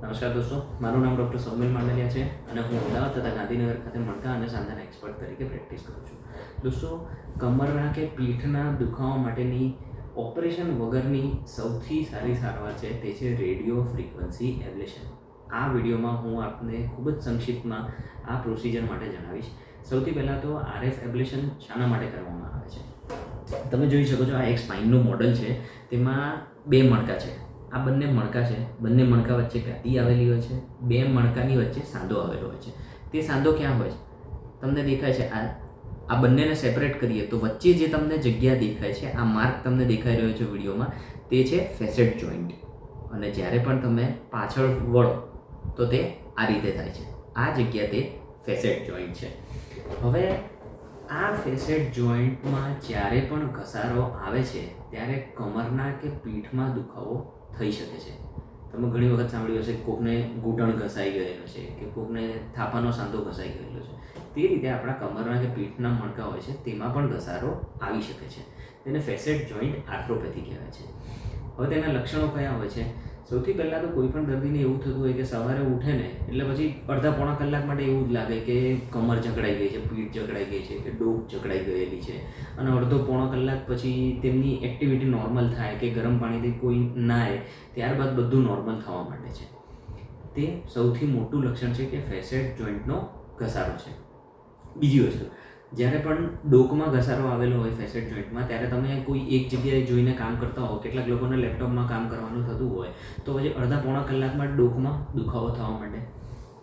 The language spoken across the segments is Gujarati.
નમસ્કાર દોસ્તો, મારું નામ ડૉક્ટર સૌમિલ માંડલિયા છે અને હું અમદાવાદ તથા ગાંધીનગર ખાતે મણકા અને સાંધાના એક્સપર્ટ તરીકે પ્રેક્ટિસ કરું છું. દોસ્તો, કમરના કે પીઠના દુખાવા માટેની ઓપરેશન વગરની સૌથી સારી સારવાર છે તે છે રેડિયો ફ્રીક્વન્સી એબ્લેશન આ વિડીયોમાં હું આપને ખૂબ જ સંક્ષિપ્તમાં આ પ્રોસિજર માટે જણાવીશ. સૌથી પહેલાં તો આરએફ એબ્લેશન શાના માટે કરવામાં આવે છે. તમે જોઈ શકો છો આ એક સ્પાઇનનું મોડલ છે, તેમાં બે મણકા છે. આ બંને મણકા છે. બંને મણકા વચ્ચે ગાદી આવેલી હોય છે. બે મણકાની વચ્ચે સાંધો આવેલો હોય છે. તે સાંધો ક્યાં હોય છે? તમને દેખાય છે આ આ બંનેને સેપરેટ કરીએ તો વચ્ચે જે તમને જગ્યા દેખાય છે, આ માર્ક તમને દેખાઈ રહ્યો છે વિડીયોમાં, તે છે ફેસેટ જોઈન્ટ અને જ્યારે પણ તમે પાછળ વળો, તો તે આ રીતે થાય છે. આ જગ્યા તે ફેસેટ જોઈન્ટ છે. હવે આ ફેસેટ જોઈન્ટમાં જ્યારે પણ ઘસારો આવે છે, ત્યારે કમરના કે પીઠમાં દુખાવો થઈ શકે છે. તમે ઘણી વખત સાંભળ્યું હશે કોકને ઘૂંટણ ઘસાઈ ગયેલો છે કે કોકને થાપાનો સાંધો ઘસાઈ ગયેલો છે. તે રીતે આપણા કમરના કે પીઠના મણકા હોય છે તેમાં પણ ઘસારો આવી શકે છે. તેને ફેસેટ જોઈન્ટ આર્થ્રોપેથી કહેવાય છે. હવે તેના લક્ષણો કયા હોય છે? સૌથી પહેલાં તો કોઈ પણ દર્દીને એવું થતું હોય કે સવારે ઉઠે ને, એટલે પછી અડધા પોણા કલાક માટે એવું જ લાગે કે કમર જકડાઈ ગઈ છે, પીઠ જકડાઈ ગઈ છે, કે ડોક જકડાઈ ગયેલી છે. અને અડધો પોણો કલાક પછી તેમની એક્ટિવિટી નોર્મલ થાય કે ગરમ પાણીથી કોઈ નાય ત્યારબાદ બધું નોર્મલ થવા માંડે છે. તે સૌથી મોટું લક્ષણ છે કે ફેસેટ જોઈન્ટનો ઘસારો છે. બીજી વસ્તુ જ્યારે પણ ડોકમાં ઘસારો આવેલો હોય ફેસેટ જોઈન્ટમાં ત્યારે તમે કોઈ એક જગ્યાએ જોઈને કામ કરતા હો, કેટલાક લોકોને લેપટોપમાં કામ કરવાનું થતું હોય, તો પછી અડધા પોણા કલાકમાં ડોકમાં દુખાવો થવા માંડે.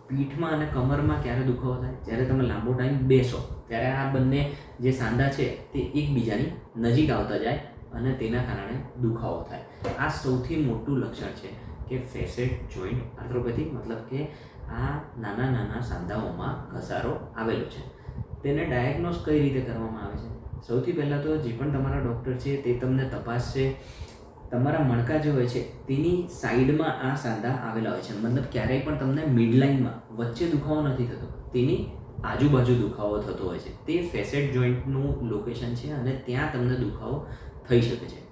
પીઠમાં અને કમરમાં ક્યારે દુખાવો થાય? જ્યારે તમે લાંબો ટાઈમ બેસો, ત્યારે આ બંને જે સાંધા છે, તે એકબીજાની નજીક આવતા જાય અને તેના કારણે દુખાવો થાય. આ સૌથી મોટું લક્ષણ છે કે ફેસેટ જોઈન્ટ આર્થ્રોપેથી મતલબ કે આ નાના નાના સાંધાઓમાં ઘસારો આવેલો છે. તેને ડાયગ્નોઝ કઈ રીતે કરવામાં આવે છે? સૌથી પહેલાં તો જે પણ તમારા ડૉક્ટર છે તે તમને તપાસશે. તમારા મણકા જે હોય છે તેની સાઈડમાં આ સાંધા આવેલા હોય છે. મતલબ ક્યારેય પણ તમને મિડલાઇનમાં વચ્ચે દુખાવો નથી થતો. તેની આજુબાજુ દુખાવો થતો હોય છે. તે ફેસેટ જોઈન્ટનું લોકેશન છે અને ત્યાં તમને દુખાવો થઈ શકે છે.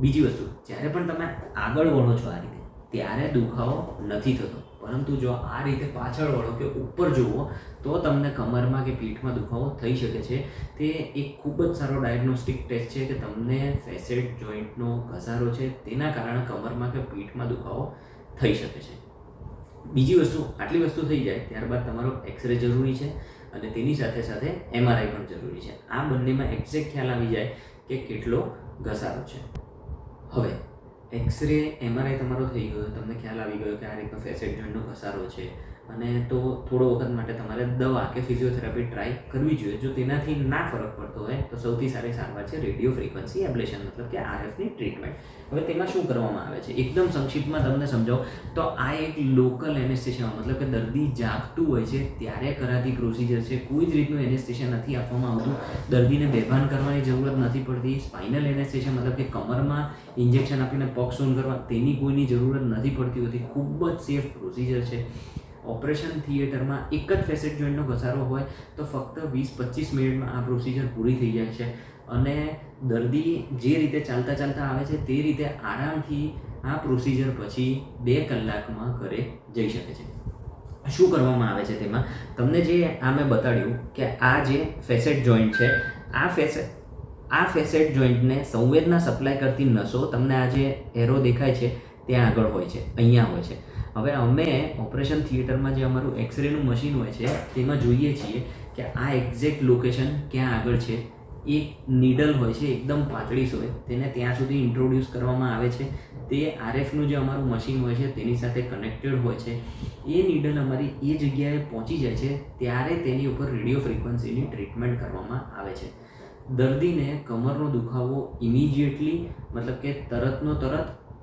બીજી વસ્તુ, જ્યારે પણ તમે આગળ વળો છો આ રીતે, ત્યારે દુખાવો નથી થતો. પરંતુ જો આ રીતે પાછળ વળો કે ઉપર જુઓ, તો તમને કમરમાં કે પીઠમાં દુખાવો થઈ શકે છે. તે એક ખૂબ જ સારો ડાયગ્નોસ્ટિક ટેસ્ટ છે કે તમને ફેસેટ જોઈન્ટનો ઘસારો છે, તેના કારણે કમરમાં કે પીઠમાં દુખાવો થઈ શકે છે. બીજી વસ્તુ, આટલી વસ્તુ થઈ જાય, ત્યારબાદ તમારો એક્સરે જરૂરી છે અને તેની સાથે સાથે એમઆરઆઈ પણ જરૂરી છે. આ બંનેમાં એક્ઝેક્ટ ખ્યાલ આવી જાય કે કેટલો ઘસારો છે. હવે એક્સરે એમઆરઆઈ તમારો થઈ ગયો. તમને ખ્યાલ આવી ગયો કે આ રીતનો ફેસેટ જોઈન્ટનો ઘસારો છે. અને તો થોડો વખત માટે તમારે દવા કે ફિઝિયોથેરાપી ટ્રાય કરવી જોઈએ. જો તેનાથી ના ફરક પડતો હોય, તો સૌથી સારી સારવાર છે રેડિયો ફ્રિકવન્સી એબ્લેશન મતલબ કે આરએફની ટ્રીટમેન્ટ હવે તેમાં શું કરવામાં આવે છે? એકદમ સંક્ષિપ્તમાં તમને સમજાવો. તો આ એક લોકલ એનેસ્થેશિયા મતલબ કે દર્દી જાગતું હોય છે, ત્યારે કરાતી પ્રોસિજર છે. કોઈ જ રીતનું એનેસ્થેશિયા નથી આપવામાં આવતું. દર્દીને બેભાન કરવાની જરૂરત નથી પડતી. સ્પાઇનલ એનેસ્થેશિયા મતલબ કે કમરમાં ઇન્જેક્શન આપીને પગ સૂન કરવા, તેની કોઈની જરૂરત નથી પડતી હોતી. ખૂબ જ સેફ પ્રોસિજર છે. ઓપરેશન થિયેટરમાં એક જ ફેસેટ જોઈન્ટનો ઘસારો હોય તો ફક્ત વીસ પચીસ મિનિટમાં આ પ્રોસિજર પૂરી થઈ જાય છે. અને દર્દી જે રીતે ચાલતા ચાલતા આવે છે તે રીતે આરામથી આ પ્રોસિજર પછી બે કલાકમાં ઘરે જઈ શકે છે. શું કરવામાં આવે છે તેમાં? તમને જે આ મેં બતાડ્યું કે આ જે ફેસેટ જોઈન્ટ છે, આ ફેસેટ આ ફેસેટ જોઈન્ટને સંવેદના સપ્લાય કરતી નસો તમને આ જે એરો દેખાય છે ત્યાં આગળ હોય છે, અહીંયા હોય છે. હવે અમે ઓપરેશન થિયેટરમાં જે અમારું એક્સરેનું મશીન હોય છે, તેમાં જોઈએ છીએ કે આ એક્ઝેક્ટ લોકેશન ક્યાં આગળ છે. એ નીડલ હોય છે, એકદમ પાતળી હોય તેને ત્યાં સુધી ઇન્ટ્રોડ્યુસ કરવામાં આવે છે. તે આરએફનું જે અમારું મશીન હોય છે, તેની સાથે કનેક્ટેડ હોય છે. એ નીડલ અમારી એ જગ્યાએ પહોંચી જાય છે, ત્યારે તેની ઉપર રેડિયો ફ્રિકવન્સીની ટ્રીટમેન્ટ કરવામાં આવે છે. દર્દીને કમરનો દુખાવો ઇમિજિએટલી મતલબ કે તરતનો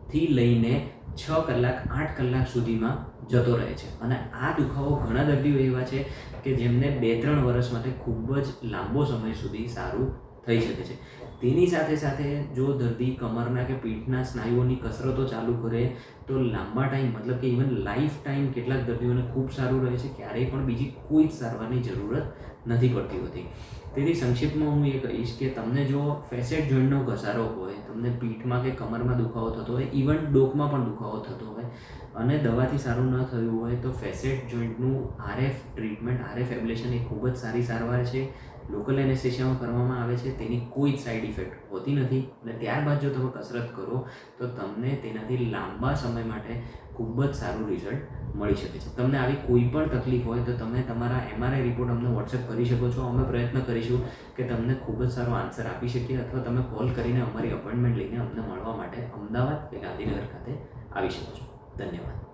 તરતથી લઈને છ કલાક, આઠ કલાક સુધીમાં જતો રહે છે. અને આ દુખાવો ઘણા દર્દીઓ એવા છે કે જેમને બે, ત્રણ વર્ષ માટે ખૂબ જ લાંબો સમય સુધી સારું થઈ શકે છે. તેની સાથે સાથે જો દર્દી કમરના કે પીઠના સ્નાયુઓની કસરતો ચાલુ કરે, તો લાંબા ટાઈમ મતલબ કે ઇવન લાઈફ ટાઈમ કેટલાક દર્દીઓને ખૂબ સારું રહે છે. ક્યારેય પણ બીજી કોઈ જ સારવારની જરૂરત નથી પડતી હોતી. તેથી સંક્ષિપ્તમાં હું એ કહીશ કે તમને જો ફેસેટ જોઈન્ટનો ઘસારો હોય, તમને પીઠમાં કે કમરમાં દુખાવો થતો હોય ઇવન ડોકમાં પણ દુખાવો થતો હોય, અને દવાથી સારું ન થયું હોય, તો ફેસેટ જોઈન્ટનું આરએફ ટ્રીટમેન્ટ આરએફ એબ્લેશન એ ખૂબ જ સારી સારવાર છે. લોકલ એનેસ્થેશિયામાં કરવામાં આવે છે, તેની કોઈ જ સાઈડ ઇફેક્ટ હોતી નથી. અને ત્યારબાદ જો તમે કસરત કરો, તો તમને તેનાથી લાંબા સમય માટે ખૂબ જ સારું રિઝલ્ટ મળી શકે છે. તમને આવી કોઈ પણ તકલીફ હોય, તો તમે તમારા એમઆરઆઈ રિપોર્ટ અમને વોટ્સએપ કરી શકો છો. અમે પ્રયત્ન કરીશું કે તમને ખૂબ જ સારો આન્સર આપી શકીએ, અથવા તમે કોલ કરીને અમારી અપોઇન્ટમેન્ટ લઈને અમને મળવા માટે અમદાવાદ કે ગાંધીનગર ખાતે આવી શકો છો. ધન્યવાદ.